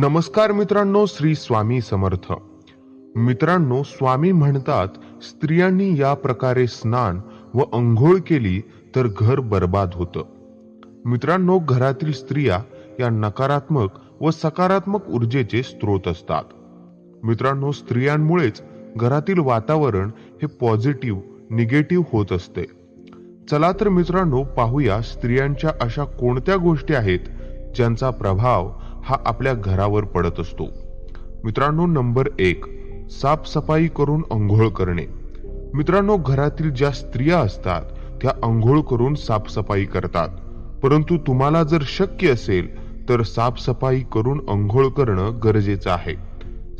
नमस्कार मित्रांनो श्री स्वामी समर्थ. मित्रांनो स्वामी म्हणतात स्त्रियांनी या प्रकारे स्नान व अंघोळ केली तर घर बर्बाद होतं. मित्रांनो घरातील स्त्रिया या नकारात्मक व सकारात्मक ऊर्जेचे स्रोत असतात. मित्रांनो स्त्रियांमुळेच घरातील वातावरण हे पॉझिटिव्ह निगेटिव्ह होत असते. चला तर मित्रांनो पाहूया स्त्रियांच्या अशा कोणत्या गोष्टी आहेत ज्यांचा प्रभाव हा आपल्या घरावर पडत असतो. मित्रांनो नंबर एक साफसफाई करून अंघोळ करणे. मित्रांनो घरातील ज्या स्त्रिया असतात त्या अंघोळ करून साफसफाई करतात. परंतु तुम्हाला जर शक्य असेल तर साफसफाई करून अंघोळ करणं गरजेचं आहे.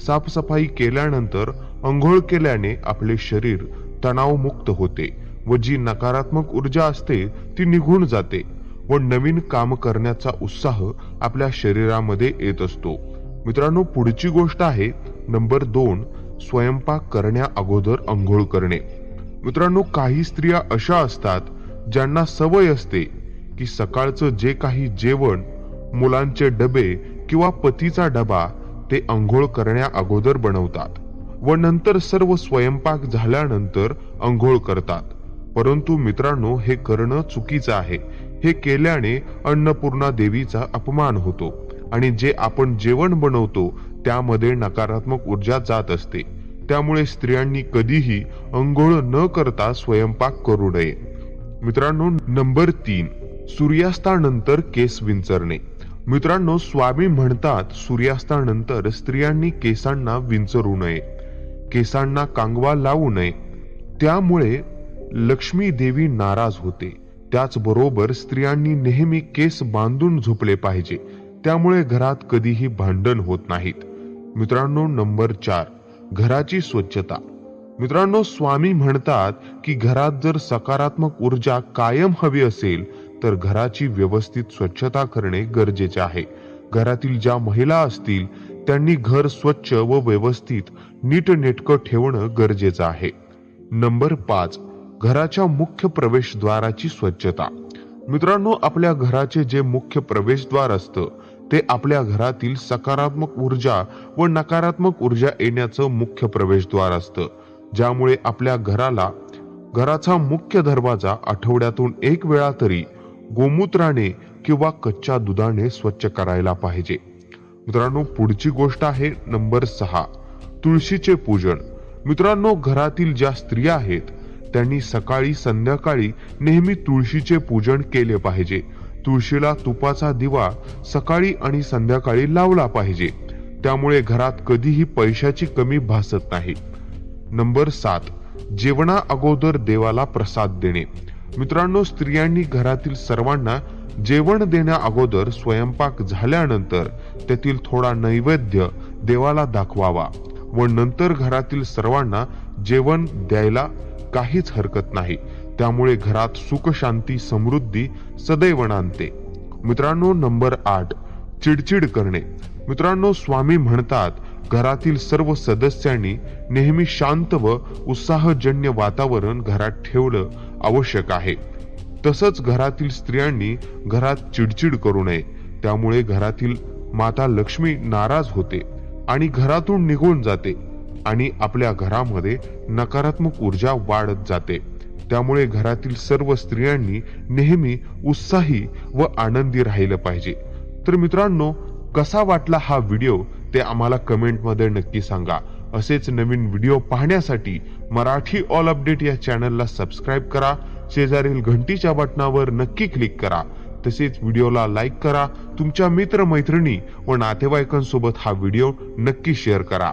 साफसफाई केल्यानंतर अंघोळ केल्याने आपले शरीर तणावमुक्त होते व जी नकारात्मक ऊर्जा असते ती निघून जाते. व नवीन काम करण्याचा उत्साह आपल्या शरीरामध्ये येत असतो. मित्रांनो पुढची गोष्ट आहे नंबर दोन स्वयंपाक करण्या अगोदर अंघोळ करणे. मित्रांनो काही स्त्रिया अशा असतात ज्यांना सवय असते की सकाळचं जे काही जेवण मुलांचे डबे किंवा पतीचा डबा ते अंघोळ करण्या अगोदर बनवतात व नंतर सर्व स्वयंपाक झाल्यानंतर अंघोळ करतात. परंतु मित्रांनो हे करणं चुकीचं आहे. हे केल्याने अन्नपूर्णा देवीचा अपमान होतो आणि जे आपण जेवण बनवतो त्यामध्ये नकारात्मक ऊर्जा जात असते. त्यामुळे स्त्रियांनी कधीही अंघोळ न करता स्वयंपाक करू नये. मित्रांनो नंबर तीन सूर्यास्तानंतर केस विंचरणे. मित्रांनो स्वामी म्हणतात सूर्यास्तानंतर स्त्रियांनी केसांना विंचरू नये. केसांना कांगवा लावू नये. त्यामुळे लक्ष्मी देवी नाराज होते. त्याचबरोबर स्त्रियांनी नेहमी केस बांधून झोपले पाहिजे. त्यामुळे घरात कधीही भांडण होत नाहीत. मित्रांनो नंबर चार घराची स्वच्छता. मित्रांनो स्वामी म्हणतात की घरात जर सकारात्मक ऊर्जा कायम हवी असेल तर घराची व्यवस्थित स्वच्छता करणे गरजेचे आहे. घरातील ज्या महिला असतील त्यांनी घर स्वच्छ व व्यवस्थित नीटनेटकं ठेवणं गरजेचं आहे. नंबर पाच घराच्या मुख्य प्रवेशद्वाराची स्वच्छता. मित्रांनो आपल्या घराचे जे मुख्य प्रवेशद्वार असतं ते आपल्या घरातील सकारात्मक ऊर्जा व नकारात्मक ऊर्जा येण्याचं मुख्य प्रवेशद्वार असतं. ज्यामुळे आपल्या घराला घराचा मुख्य दरवाजा आठवड्यातून एक वेळा तरी गोमूत्राने किंवा कच्च्या दुधाने स्वच्छ करायला पाहिजे. मित्रांनो पुढची गोष्ट आहे नंबर सहा तुळशीचे पूजन. मित्रांनो घरातील ज्या स्त्रिया आहेत त्यांनी सकाळी संध्याकाळी नेहमी तुळशीचे पूजन केले पाहिजे. तुळशीला तुपाचा दिवा सकाळी आणि संध्याकाळी लावला पाहिजे. त्यामुळे घरात कधीही पैशाची कमी भासत नाही. नंबर सात. जेवणा अगोदर देवाला प्रसाद देणे. मित्रांनो स्त्रियांनी घरातील सर्वांना जेवण देण्या अगोदर स्वयंपाक झाल्यानंतर त्यातील थोडा नैवेद्य देवाला दाखवावा व नंतर घरातील सर्वांना जेवण द्यायला काहीच हरकत नाही. त्यामुळे घरात सुख शांती समृद्धी सदैव नांदते. मित्रांनो नंबर आठ चिडचिड करणे. मित्रांनो स्वामी म्हणतात घरातील सर्व सदस्यांनी नेहमी शांत व उत्साहजन्य वातावरण घरात ठेवलं आवश्यक आहे. तसंच घरातील स्त्रियांनी घरात चिडचिड करू नये. त्यामुळे घरातील माता लक्ष्मी नाराज होते आणि घरातून निघून जाते. आणि आपल्या घरामध्ये नकारात्मक ऊर्जा वाढत जाते. त्यामुळे घरातील सर्व स्त्रियांनी नेहमी उत्साही व आनंदी राहिलं पाहिजे. तर मित्रांनो कसा वाटला हा व्हिडिओ ते आम्हाला कमेंटमध्ये नक्की सांगा. असेच नवीन व्हिडिओ पाहण्यासाठी मराठी ऑल अपडेट या चॅनलला सबस्क्राईब करा. शेजारील घंटीच्या बटनावर नक्की क्लिक करा. तसेच व्हिडिओला लाईक करा. तुमच्या मित्र मैत्रिणी व नातेवाईकांसोबत हा व्हिडिओ नक्की शेअर करा.